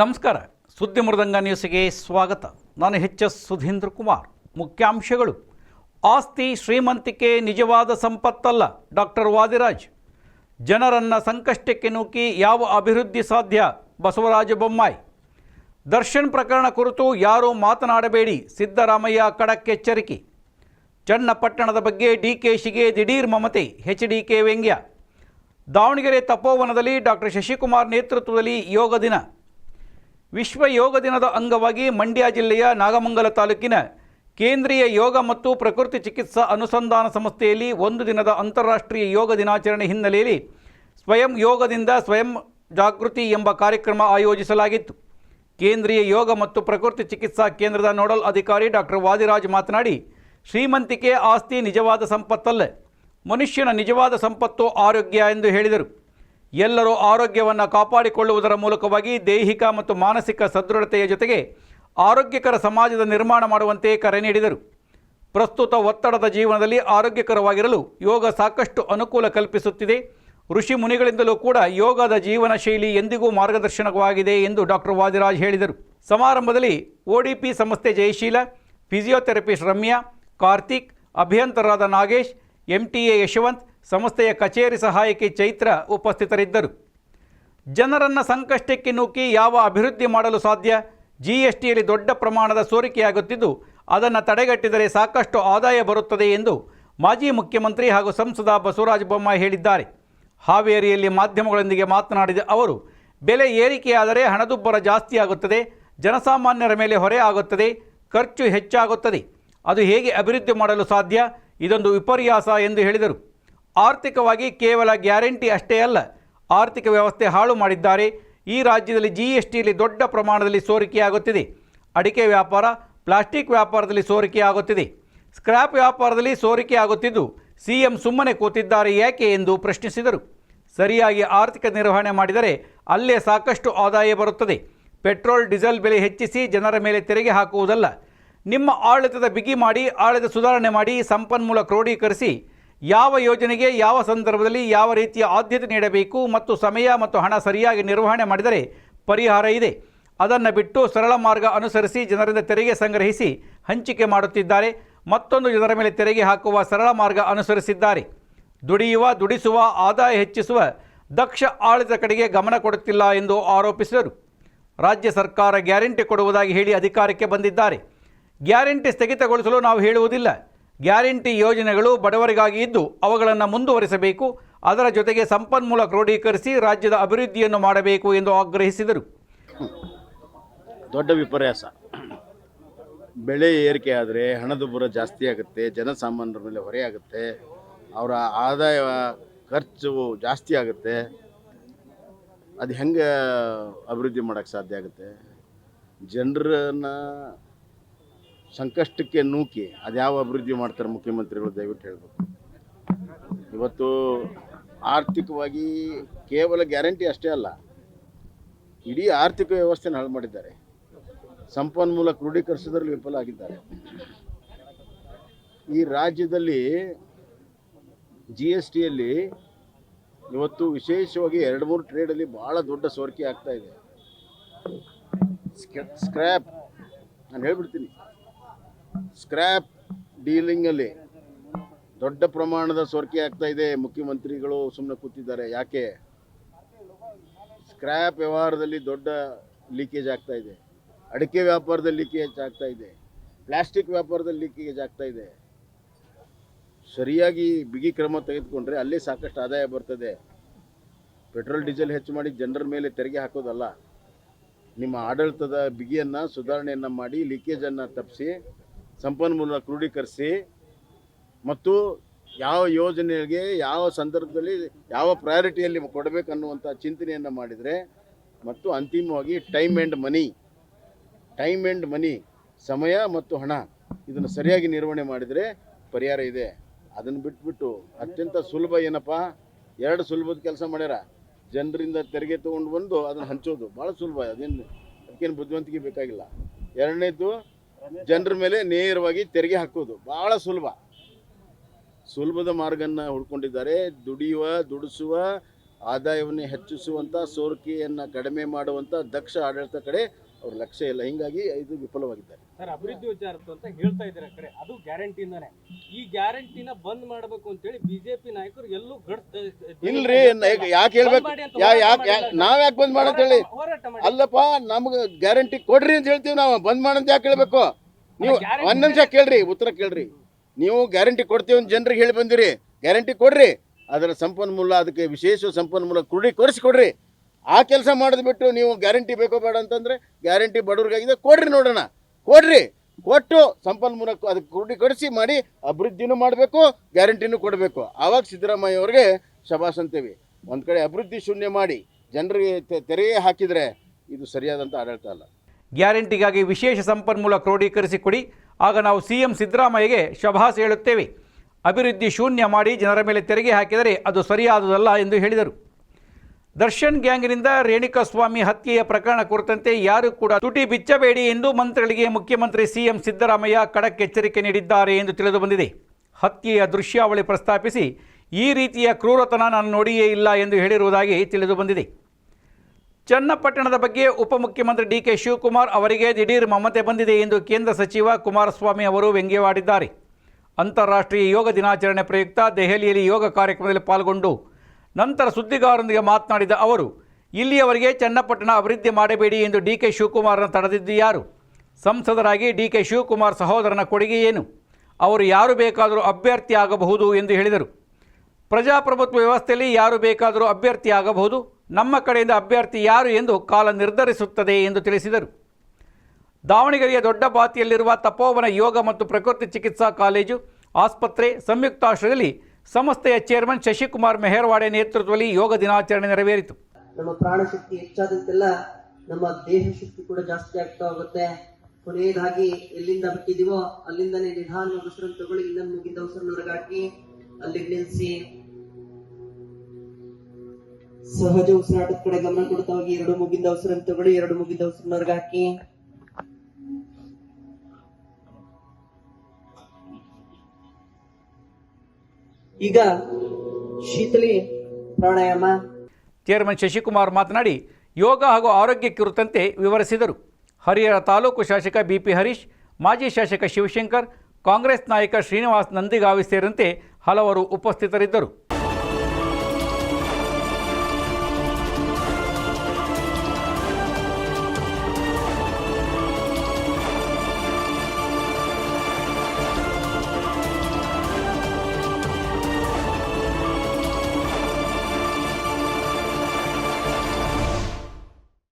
ನಮಸ್ಕಾರ. ಸುದ್ದಿ ಮೃದಂಗ ನ್ಯೂಸ್ಗೆ ಸ್ವಾಗತ. ನಾನು ಎಚ್ ಎಸ್ ಸುಧೀಂದ್ರ ಕುಮಾರ್. ಮುಖ್ಯಾಂಶಗಳು. ಆಸ್ತಿ ಶ್ರೀಮಂತಿಕೆ ನಿಜವಾದ ಸಂಪತ್ತಲ್ಲ, ಡಾಕ್ಟರ್ ವಾದಿರಾಜ್. ಜನರನ್ನು ಸಂಕಷ್ಟಕ್ಕೆ ನೂಕಿ ಯಾವ ಅಭಿವೃದ್ಧಿ ಸಾಧ್ಯ, ಬಸವರಾಜ ಬೊಮ್ಮಾಯಿ. ದರ್ಶನ್ ಪ್ರಕರಣ ಕುರಿತು ಯಾರೂ ಮಾತನಾಡಬೇಡಿ, ಸಿದ್ದರಾಮಯ್ಯ ಕಡಕ್ಕೆ ಎಚ್ಚರಿಕೆ. ಚನ್ನಪಟ್ಟಣದ ಬಗ್ಗೆ ಡಿ ಕೆ ಶಿಗೆ ದಿಢೀರ್ ಮಮತೆ, ಎಚ್ ಡಿ ಕೆ ವ್ಯಂಗ್ಯ. ದಾವಣಗೆರೆ ತಪೋವನದಲ್ಲಿ ಡಾಕ್ಟರ್ ಶಶಿಕುಮಾರ್ ನೇತೃತ್ವದಲ್ಲಿ ಯೋಗ ದಿನ. ವಿಶ್ವ ಯೋಗ ದಿನದ ಅಂಗವಾಗಿ ಮಂಡ್ಯ ಜಿಲ್ಲೆಯ ನಾಗಮಂಗಲ ತಾಲೂಕಿನ ಕೇಂದ್ರೀಯ ಯೋಗ ಮತ್ತು ಪ್ರಕೃತಿ ಚಿಕಿತ್ಸಾ ಅನುಸಂಧಾನ ಸಂಸ್ಥೆಯಲ್ಲಿ ಒಂದು ದಿನದ ಅಂತಾರಾಷ್ಟ್ರೀಯ ಯೋಗ ದಿನಾಚರಣೆ ಹಿನ್ನೆಲೆಯಲ್ಲಿ ಸ್ವಯಂ ಯೋಗದಿಂದ ಸ್ವಯಂ ಜಾಗೃತಿ ಎಂಬ ಕಾರ್ಯಕ್ರಮ ಆಯೋಜಿಸಲಾಗಿತ್ತು. ಕೇಂದ್ರೀಯ ಯೋಗ ಮತ್ತು ಪ್ರಕೃತಿ ಚಿಕಿತ್ಸಾ ಕೇಂದ್ರದ ನೋಡಲ್ ಅಧಿಕಾರಿ ಡಾಕ್ಟರ್ ವಾದಿರಾಜ್ ಮಾತನಾಡಿ, ಶ್ರೀಮಂತಿಕೆ ಆಸ್ತಿ ನಿಜವಾದ ಸಂಪತ್ತಲ್ಲ, ಮನುಷ್ಯನ ನಿಜವಾದ ಸಂಪತ್ತು ಆರೋಗ್ಯ ಎಂದು ಹೇಳಿದರು. ಎಲ್ಲರೂ ಆರೋಗ್ಯವನ್ನು ಕಾಪಾಡಿಕೊಳ್ಳುವುದರ ಮೂಲಕವಾಗಿ ದೈಹಿಕ ಮತ್ತು ಮಾನಸಿಕ ಸದೃಢತೆಯ ಜೊತೆಗೆ ಆರೋಗ್ಯಕರ ಸಮಾಜದ ನಿರ್ಮಾಣ ಮಾಡುವಂತೆ ಕರೆ ನೀಡಿದರು. ಪ್ರಸ್ತುತ ಒತ್ತಡದ ಜೀವನದಲ್ಲಿ ಆರೋಗ್ಯಕರವಾಗಿರಲು ಯೋಗ ಸಾಕಷ್ಟು ಅನುಕೂಲ ಕಲ್ಪಿಸುತ್ತಿದೆ. ಋಷಿ ಮುನಿಗಳಿಂದಲೂ ಕೂಡ ಯೋಗದ ಜೀವನ ಶೈಲಿ ಎಂದಿಗೂ ಮಾರ್ಗದರ್ಶನವಾಗಿದೆ ಎಂದು ಡಾಕ್ಟರ್ ವಾದಿರಾಜ್ ಹೇಳಿದರು. ಸಮಾರಂಭದಲ್ಲಿ ಓಡಿಪಿ ಸಂಸ್ಥೆ ಜಯಶೀಲ, ಫಿಸಿಯೋಥೆರಪಿಸ್ಟ್ ರಮ್ಯಾ, ಕಾರ್ತಿಕ್, ಅಭಿಯಂತರಾದ ನಾಗೇಶ್ ಎಂಟಿಎ ಯಶವಂತ್ ಸಂಸ್ಥೆಯ ಕಚೇರಿ ಸಹಾಯಕಿ ಚೈತ್ರ ಉಪಸ್ಥಿತರಿದ್ದರು. ಜನರನ್ನು ಸಂಕಷ್ಟಕ್ಕೆ ನೂಕಿ ಯಾವ ಅಭಿವೃದ್ಧಿ ಮಾಡಲು ಸಾಧ್ಯ? ಜಿ ಎಸ್ ದೊಡ್ಡ ಪ್ರಮಾಣದ ಸೋರಿಕೆಯಾಗುತ್ತಿದ್ದು, ಅದನ್ನು ತಡೆಗಟ್ಟಿದರೆ ಸಾಕಷ್ಟು ಆದಾಯ ಬರುತ್ತದೆ ಎಂದು ಮಾಜಿ ಮುಖ್ಯಮಂತ್ರಿ ಹಾಗೂ ಸಂಸದ ಬಸವರಾಜ ಬೊಮ್ಮಾಯಿ ಹೇಳಿದ್ದಾರೆ. ಹಾವೇರಿಯಲ್ಲಿ ಮಾಧ್ಯಮಗಳೊಂದಿಗೆ ಮಾತನಾಡಿದ ಅವರು, ಬೆಲೆ ಏರಿಕೆಯಾದರೆ ಹಣದುಬ್ಬರ ಜಾಸ್ತಿಯಾಗುತ್ತದೆ ಜನಸಾಮಾನ್ಯರ ಮೇಲೆ ಹೊರೆ ಆಗುತ್ತದೆ, ಖರ್ಚು ಹೆಚ್ಚಾಗುತ್ತದೆ. ಅದು ಹೇಗೆ ಅಭಿವೃದ್ಧಿ ಮಾಡಲು ಸಾಧ್ಯ? ಇದೊಂದು ವಿಪರ್ಯಾಸ ಎಂದು ಹೇಳಿದರು. ಆರ್ಥಿಕವಾಗಿ ಕೇವಲ ಗ್ಯಾರಂಟಿ ಅಷ್ಟೇ ಅಲ್ಲ, ಆರ್ಥಿಕ ವ್ಯವಸ್ಥೆ ಹಾಳು ಮಾಡಿದ್ದಾರೆ. ಈ ರಾಜ್ಯದಲ್ಲಿ ಜಿ ಎಸ್ ಟಿಯಲ್ಲಿ ದೊಡ್ಡ ಪ್ರಮಾಣದಲ್ಲಿ ಸೋರಿಕೆಯಾಗುತ್ತಿದೆ. ಅಡಿಕೆ ವ್ಯಾಪಾರ, ಪ್ಲಾಸ್ಟಿಕ್ ವ್ಯಾಪಾರದಲ್ಲಿ ಸೋರಿಕೆಯಾಗುತ್ತಿದೆ. ಸ್ಕ್ರ್ಯಾಪ್ ವ್ಯಾಪಾರದಲ್ಲಿ ಸೋರಿಕೆಯಾಗುತ್ತಿದ್ದು, ಸಿ ಎಂ ಸುಮ್ಮನೆ ಕೂತಿದ್ದಾರೆ ಏಕೆ ಎಂದು ಪ್ರಶ್ನಿಸಿದರು. ಸರಿಯಾಗಿ ಆರ್ಥಿಕ ನಿರ್ವಹಣೆ ಮಾಡಿದರೆ ಅಲ್ಲೇ ಸಾಕಷ್ಟು ಆದಾಯ ಬರುತ್ತದೆ. ಪೆಟ್ರೋಲ್, ಡೀಸೆಲ್ ಬೆಲೆ ಹೆಚ್ಚಿಸಿ ಜನರ ಮೇಲೆ ತೆರಿಗೆ ಹಾಕುವುದಲ್ಲ. ನಿಮ್ಮ ಆಡಳಿತದ ಬಿಗಿ ಮಾಡಿ ಆಡಳಿತ ಸುಧಾರಣೆ ಮಾಡಿ, ಸಂಪನ್ಮೂಲ ಕ್ರೋಢೀಕರಿಸಿ ಯಾವ ಯೋಜನೆಗೆ ಯಾವ ಸಂದರ್ಭದಲ್ಲಿ ಯಾವ ರೀತಿಯ ಆದ್ಯತೆ ನೀಡಬೇಕು ಮತ್ತು ಸಮಯ ಮತ್ತು ಹಣ ಸರಿಯಾಗಿ ನಿರ್ವಹಣೆ ಮಾಡಿದರೆ ಪರಿಹಾರ ಇದೆ. ಅದನ್ನು ಬಿಟ್ಟು ಸರಳ ಮಾರ್ಗ ಅನುಸರಿಸಿ ಜನರಿಂದ ತೆರಿಗೆ ಸಂಗ್ರಹಿಸಿ ಹಂಚಿಕೆ ಮಾಡುತ್ತಿದ್ದಾರೆ. ಮತ್ತೊಂದು ಜನರ ಮೇಲೆ ತೆರಿಗೆ ಹಾಕುವ ಸರಳ ಮಾರ್ಗ ಅನುಸರಿಸಿದ್ದಾರೆ. ದುಡಿಯುವ, ದುಡಿಸುವ, ಆದಾಯ ಹೆಚ್ಚಿಸುವ, ದಕ್ಷ ಆಳಿದ ಕಡೆಗೆ ಗಮನ ಕೊಡುತ್ತಿಲ್ಲ ಎಂದು ಆರೋಪಿಸಿದರು. ರಾಜ್ಯ ಸರ್ಕಾರ ಗ್ಯಾರಂಟಿ ಕೊಡುವುದಾಗಿ ಹೇಳಿ ಅಧಿಕಾರಕ್ಕೆ ಬಂದಿದ್ದಾರೆ. ಗ್ಯಾರಂಟಿ ಸ್ಥಗಿತಗೊಳಿಸಲು ನಾವು ಹೇಳುವುದಿಲ್ಲ. ಗ್ಯಾರಂಟಿ ಯೋಜನೆಗಳು ಬಡವರಿಗಾಗಿ ಇದ್ದು ಅವುಗಳನ್ನು ಮುಂದುವರಿಸಬೇಕು. ಅದರ ಜೊತೆಗೆ ಸಂಪನ್ಮೂಲ ಕ್ರೋಢೀಕರಿಸಿ ರಾಜ್ಯದ ಅಭಿವೃದ್ಧಿಯನ್ನು ಮಾಡಬೇಕು ಎಂದು ಆಗ್ರಹಿಸಿದರು. ದೊಡ್ಡ ವಿಪರ್ಯಾಸ. ಬೆಳೆ ಏರಿಕೆ ಆದರೆ ಹಣದುಬ್ಬರ ಜಾಸ್ತಿ ಆಗುತ್ತೆ, ಜನಸಾಮಾನ್ಯರ ಮೇಲೆ ಹೊರೆ ಆಗುತ್ತೆ, ಅವರ ಆದಾಯ ಖರ್ಚು ಜಾಸ್ತಿ ಆಗುತ್ತೆ. ಅದು ಹೆಂಗೆ ಅಭಿವೃದ್ಧಿ ಮಾಡೋಕ್ಕೆ ಸಾಧ್ಯ ಆಗುತ್ತೆ? ಜನರನ್ನ ಸಂಕಷ್ಟಕ್ಕೆ ನೂಕಿ ಅದ್ಯಾವ ಅಭಿವೃದ್ಧಿ ಮಾಡ್ತಾರೆ ಮುಖ್ಯಮಂತ್ರಿಗಳು ದಯವಿಟ್ಟು ಹೇಳಬೇಕು. ಇವತ್ತು ಆರ್ಥಿಕವಾಗಿ ಕೇವಲ ಗ್ಯಾರಂಟಿ ಅಷ್ಟೇ ಅಲ್ಲ, ಇಡೀ ಆರ್ಥಿಕ ವ್ಯವಸ್ಥೆನ ಹಾಳು ಮಾಡಿದ್ದಾರೆ. ಸಂಪನ್ಮೂಲ ಕ್ರೋಢೀಕರಿಸೋದ್ರಲ್ಲಿ ವಿಫಲ ಆಗಿದ್ದಾರೆ. ಈ ರಾಜ್ಯದಲ್ಲಿ ಜಿ ಎಸ್ ಟಿಯಲ್ಲಿ ಇವತ್ತು ವಿಶೇಷವಾಗಿ ಎರಡು ಮೂರು ಟ್ರೇಡಲ್ಲಿ ಭಾಳ ದೊಡ್ಡ ಸೋರಿಕೆ ಆಗ್ತಾ ಇದೆ. ಸ್ಕ್ರ್ಯಾಪ್ ನಾನು ಹೇಳ್ಬಿಡ್ತೀನಿ. ಸ್ಕ್ರ್ಯಾಪ್ ಡೀಲಿಂಗಲ್ಲಿ ದೊಡ್ಡ ಪ್ರಮಾಣದ ಸೋರಿಕೆ ಆಗ್ತಾ ಇದೆ. ಮುಖ್ಯಮಂತ್ರಿಗಳು ಸುಮ್ಮನೆ ಕೂತಿದ್ದಾರೆ. ಯಾಕೆ? ಸ್ಕ್ರ್ಯಾಪ್ ವ್ಯವಹಾರದಲ್ಲಿ ದೊಡ್ಡ ಲೀಕೇಜ್ ಆಗ್ತಾ ಇದೆ. ಅಡಿಕೆ ವ್ಯಾಪಾರದಲ್ಲಿ ಲೀಕೇಜ್ ಆಗ್ತಾ ಇದೆ. ಪ್ಲಾಸ್ಟಿಕ್ ವ್ಯಾಪಾರದಲ್ಲಿ ಲೀಕೇಜ್ ಆಗ್ತಾ ಇದೆ. ಸರಿಯಾಗಿ ಬಿಗಿ ಕ್ರಮ ತೆಗೆದುಕೊಂಡ್ರೆ ಅಲ್ಲೇ ಸಾಕಷ್ಟು ಆದಾಯ ಬರ್ತದೆ. ಪೆಟ್ರೋಲ್, ಡೀಸೆಲ್ ಹೆಚ್ಚು ಮಾಡಿ ಜನರ ಮೇಲೆ ತೆರಿಗೆ ಹಾಕೋದಲ್ಲ. ನಿಮ್ಮ ಆಡಳಿತದ ಬಿಗಿಯನ್ನು, ಸುಧಾರಣೆಯನ್ನು ಮಾಡಿ ಲೀಕೇಜನ್ನು ತಪ್ಪಿಸಿ ಸಂಪನ್ಮೂಲ ಕ್ರೋಢೀಕರಿಸಿ ಮತ್ತು ಯಾವ ಯೋಜನೆಗೆ ಯಾವ ಸಂದರ್ಭದಲ್ಲಿ ಯಾವ ಪ್ರಯಾರಿಟಿಯಲ್ಲಿ ಕೊಡಬೇಕನ್ನುವಂಥ ಚಿಂತನೆಯನ್ನು ಮಾಡಿದರೆ ಮತ್ತು ಅಂತಿಮವಾಗಿ time and money time and money ಸಮಯ ಮತ್ತು ಹಣ ಇದನ್ನು ಸರಿಯಾಗಿ ನಿರ್ವಹಣೆ ಮಾಡಿದರೆ ಪರಿಹಾರ ಇದೆ. ಅದನ್ನು ಬಿಟ್ಬಿಟ್ಟು ಅತ್ಯಂತ ಸುಲಭ ಏನಪ್ಪ? ಎರಡು ಸುಲಭದ ಕೆಲಸ ಮಾಡ್ಯಾರ. ಜನರಿಂದ ತೆರಿಗೆ ತೊಗೊಂಡು ಬಂದು ಅದನ್ನು ಹಂಚೋದು. ಭಾಳ ಸುಲಭ. ಅದೇನು ಅದಕ್ಕೇನು ಬುದ್ಧಿವಂತಿಕೆ ಬೇಕಾಗಿಲ್ಲ. ಎರಡನೇದು ಜನರ ಮೇಲೆ ನೇರವಾಗಿ ತೆರಿಗೆ ಹಾಕೋದು ಭಾಳ ಸುಲಭ. ಸುಲಭದ ಮಾರ್ಗನ ಹುಡ್ಕೊಂಡಿದ್ದಾರೆ. ದುಡಿಯುವ, ದುಡಿಸುವ, ಆದಾಯವನ್ನು ಹೆಚ್ಚಿಸುವಂಥ ಸೋರಿಕೆಯನ್ನು ಕಡಿಮೆ ಮಾಡುವಂಥ ದಕ್ಷ ಆಡಳಿತ ಕಡೆ ಅವ್ರ ಲಕ್ಷ್ಯ ಇಲ್ಲ ಹಿಂಗಾಗಿ ಇದು ವಿಫಲವಾಗಿದ್ದಾರೆ. ಸರ್ ಅಭಿವೃದ್ಧಿ ವಿಚಾರ ಅಂತ ಹೇಳ್ತಾ ಇದ್ದಾರೆ ಕರೆ? ಅದು ಗ್ಯಾರಂಟಿಯಿಂದಾನೆ ಈ ಗ್ಯಾರಂಟಿನ ಬಂದ್ ಮಾಡಬೇಕು ಅಂತೇಳಿ ಬಿಜೆಪಿ ನಾಯಕರು ಎಲ್ಲೂ ಇಲ್ರಿ ಯಾಕೆ ಹೇಳ್ಬೇಕು? ನಾವ್ ಯಾಕೆ ಬಂದ್ ಮಾಡಂತ ಹೇಳಿ? ಅಲ್ಲಪ್ಪ ನಮ್ಗ ಗ್ಯಾರಂಟಿ ಕೊಡ್ರಿ ಅಂತ ಹೇಳ್ತೀವಿ ನಾವು. ಬಂದ್ ಮಾಡಂತ ಯಾಕೆ ಹೇಳ್ಬೇಕು? ನೀವು guarantee ಒಂದ್ ನಿಮಿಷ ಕೇಳ್ರಿ ಉತ್ತರ ಕೇಳ್ರಿ. ನೀವು ಗ್ಯಾರಂಟಿ ಕೊಡ್ತೀವಿ ಅಂತ ಜನರಿಗೆ ಹೇಳಿ ಬಂದಿರಿ. ಗ್ಯಾರಂಟಿ ಕೊಡ್ರಿ. ಅದರ ಸಂಪನ್ಮೂಲ ಅದಕ್ಕೆ ವಿಶೇಷ ಸಂಪನ್ಮೂಲ ಕ್ರೋಢೀಕರಿಸಿ ಕೊಡ್ರಿ. ಆ ಕೆಲಸ ಮಾಡಿದ್ಬಿಟ್ಟು ನೀವು ಗ್ಯಾರಂಟಿ ಬೇಕೋ ಬೇಡ ಅಂತಂದರೆ ಗ್ಯಾರಂಟಿ ಬಡವ್ರಿಗಾಗಿದೆ. ಕೊಡ್ರಿ ನೋಡೋಣ. ಕೊಡ್ರಿ. ಕೊಟ್ಟು ಸಂಪನ್ಮೂಲ ಅದಕ್ಕೆ ಕ್ರೋಢೀಕರಿಸಿ ಮಾಡಿ ಅಭಿವೃದ್ಧಿನೂ ಮಾಡಬೇಕು, ಗ್ಯಾರಂಟಿನೂ ಕೊಡಬೇಕು. ಆವಾಗ ಸಿದ್ದರಾಮಯ್ಯ ಅವ್ರಿಗೆ ಶಬಾಸ್ ಅಂತೀವಿ. ಒಂದು ಕಡೆ ಅಭಿವೃದ್ಧಿ ಶೂನ್ಯ ಮಾಡಿ ಜನರಿಗೆ ತೆರಿಗೆ ಹಾಕಿದರೆ ಇದು ಸರಿಯಾದಂಥ ಆಡಳಿತ ಅಲ್ಲ. ಗ್ಯಾರಂಟಿಗಾಗಿ ವಿಶೇಷ ಸಂಪನ್ಮೂಲ ಕ್ರೋಢೀಕರಿಸಿ ಕೊಡಿ. ಆಗ ನಾವು ಸಿ ಎಂ ಸಿದ್ದರಾಮಯ್ಯಗೆ ಶಭಾಸ್ ಹೇಳುತ್ತೇವೆ. ಅಭಿವೃದ್ಧಿ ಶೂನ್ಯ ಮಾಡಿ ಜನರ ಮೇಲೆ ತೆರಿಗೆ ಹಾಕಿದರೆ ಅದು ಸರಿಯಾದುದಲ್ಲ ಎಂದು ಹೇಳಿದರು. ದರ್ಶನ್ ಗ್ಯಾಂಗ್ನಿಂದ ರೇಣುಕಾಸ್ವಾಮಿ ಹತ್ಯೆಯ ಪ್ರಕರಣ ಕುರಿತಂತೆ ಯಾರು ಕೂಡ ತುಟಿ ಬಿಚ್ಚಬೇಡಿ ಎಂದು ಮಂತ್ರಿಗಳಿಗೆ ಮುಖ್ಯಮಂತ್ರಿ ಸಿಎಂ ಸಿದ್ದರಾಮಯ್ಯ ಖಡಕ್ ಎಚ್ಚರಿಕೆ ನೀಡಿದ್ದಾರೆ ಎಂದು ತಿಳಿದು ಬಂದಿದೆ. ಹತ್ಯೆಯ ದೃಶ್ಯಾವಳಿ ಪ್ರಸ್ತಾಪಿಸಿ ಈ ರೀತಿಯ ಕ್ರೂರತನ ನಾನು ನೋಡಿಯೇ ಇಲ್ಲ ಎಂದು ಹೇಳಿರುವುದಾಗಿ ತಿಳಿದು ಬಂದಿದೆ. ಚನ್ನಪಟ್ಟಣದ ಬಗ್ಗೆ ಉಪಮುಖ್ಯಮಂತ್ರಿ ಡಿ ಕೆ ಶಿವಕುಮಾರ್ ಅವರಿಗೆ ದಿಢೀರ್ ಮಮತೆ ಬಂದಿದೆ ಎಂದು ಕೇಂದ್ರ ಸಚಿವ ಕುಮಾರಸ್ವಾಮಿ ಅವರು ವ್ಯಂಗ್ಯವಾಡಿದ್ದಾರೆ. ಅಂತಾರಾಷ್ಟ್ರೀಯ ಯೋಗ ದಿನಾಚರಣೆ ಪ್ರಯುಕ್ತ ದೆಹಲಿಯಲ್ಲಿ ಯೋಗ ಕಾರ್ಯಕ್ರಮದಲ್ಲಿ ಪಾಲ್ಗೊಂಡು ನಂತರ ಸುದ್ದಿಗಾರರೊಂದಿಗೆ ಮಾತನಾಡಿದ ಅವರು, ಇಲ್ಲಿಯವರೆಗೆ ಚನ್ನಪಟ್ಟಣ ಅಭಿವೃದ್ಧಿ ಮಾಡಬೇಡಿ ಎಂದು ಡಿ ಕೆ ಶಿವಕುಮಾರನ ತಡೆದಿದ್ದು ಯಾರು? ಸಂಸದರಾಗಿ ಡಿ ಕೆ ಶಿವಕುಮಾರ್ ಸಹೋದರನ ಕೊಡುಗೆ ಏನು? ಅವರು ಯಾರು ಬೇಕಾದರೂ ಅಭ್ಯರ್ಥಿ ಆಗಬಹುದು ಎಂದು ಹೇಳಿದರು. ಪ್ರಜಾಪ್ರಭುತ್ವ ವ್ಯವಸ್ಥೆಯಲ್ಲಿ ಯಾರು ಬೇಕಾದರೂ ಅಭ್ಯರ್ಥಿ ಆಗಬಹುದು, ನಮ್ಮ ಕಡೆಯಿಂದ ಅಭ್ಯರ್ಥಿ ಯಾರು ಎಂದು ಕಾಲ ನಿರ್ಧರಿಸುತ್ತದೆ ಎಂದು ತಿಳಿಸಿದರು. ದಾವಣಗೆರೆಯ ದೊಡ್ಡ ಬಾತಿಯಲ್ಲಿರುವ ತಪೋವನ ಯೋಗ ಮತ್ತು ಪ್ರಕೃತಿ ಚಿಕಿತ್ಸಾ ಕಾಲೇಜು, ಆಸ್ಪತ್ರೆ, ಸಂಯುಕ್ತಾಶ್ರಯದಲ್ಲಿ ಸಂಸ್ಥೆಯ ಚೇರ್ಮನ್ ಶಶಿಕುಮಾರ್ ಮೆಹರ್ವಾಡೆ ನೇತೃತ್ವದಲ್ಲಿ ಯೋಗ ದಿನಾಚರಣೆ ನೆರವೇರಿತು. ನಮ್ಮ ಪ್ರಾಣ ಶಕ್ತಿ ಹೆಚ್ಚಾದಂತೆಲ್ಲ ನಮ್ಮ ದೇಹ ಶಕ್ತಿ ಕೂಡ ಜಾಸ್ತಿ ಆಗ್ತಾ ಹೋಗುತ್ತೆ. ಕೊನೆಯದಾಗಿ ಎಲ್ಲಿಂದ ಬಿಟ್ಟಿದೀವೋ ಅಲ್ಲಿಂದನೇ ನಿಧಾನ ಉಸಿರನ್ನು ತಗೊಳ್ಳಿ, ಇನ್ನೊಂದು ಮುಗಿದ ಉಸಿರನ್ನು ಹೊರಗಾಕಿ ಅಲ್ಲಿ ನಿಲ್ಲಿಸಿ. ಸಹಜ ಉಸಿರಾಟದ ಕಡೆ ಗಮನ ಕೊಡ್ತಾ ಹೋಗಿ, ಎರಡು ಮುಗಿದ ಉಸಿರನ್ನು ತಗೊಳ್ಳಿ, ಎರಡು ಮುಗಿದ ಉಸಿರನ್ನು ಹೊರಗಾಕಿ ಈಗ ಶೀತಲಿ ಪ್ರಾಣಾಯಾಮ. ಚೇರ್ಮನ್ ಶಶಿಕುಮಾರ್ ಮಾತನಾಡಿ, ಯೋಗ ಹಾಗೂ ಆರೋಗ್ಯ ಕುರಿತಂತೆ ವಿವರಿಸಿದರು. ಹರಿಹರ ತಾಲೂಕು ಶಾಸಕ ಬಿಪಿ ಹರೀಶ್, ಮಾಜಿ ಶಾಸಕ ಶಿವಶಂಕರ್, ಕಾಂಗ್ರೆಸ್ ನಾಯಕ ಶ್ರೀನಿವಾಸ್ ನಂದಿಗಾವಿ ಸೇರಿದಂತೆ ಹಲವರು ಉಪಸ್ಥಿತರಿದ್ದರು.